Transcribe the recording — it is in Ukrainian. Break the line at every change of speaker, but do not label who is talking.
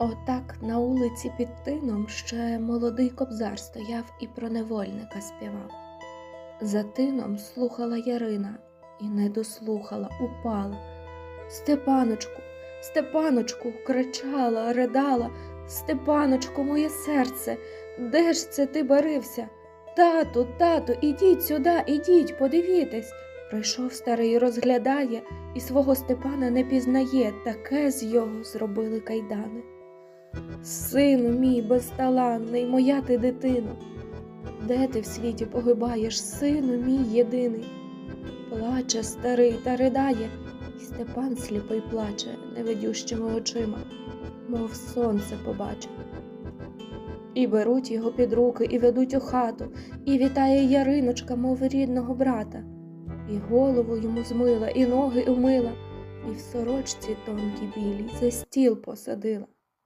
Отак на улиці під тином ще молодий кобзар стояв і про невольника співав. За тином слухала Ярина і не дослухала, упала. Степаночку, Степаночку, кричала, ридала. Степаночку, моє серце, де ж це ти барився? Тату, тату, ідіть сюди, ідіть, подивітесь. Прийшов старий, розглядає і свого Степана не пізнає, таке з його зробили кайдани. Сину мій безталанний, моя ти дитино, де ти в світі погибаєш, сину мій єдиний? Плаче старий та ридає, і Степан сліпий плаче невидющими очима, мов сонце побачив. І беруть його під руки, і ведуть у хату, і вітає Яриночка, мов рідного брата, і голову йому змила, і ноги умила, і в сорочці тонкій білій за стіл посадила.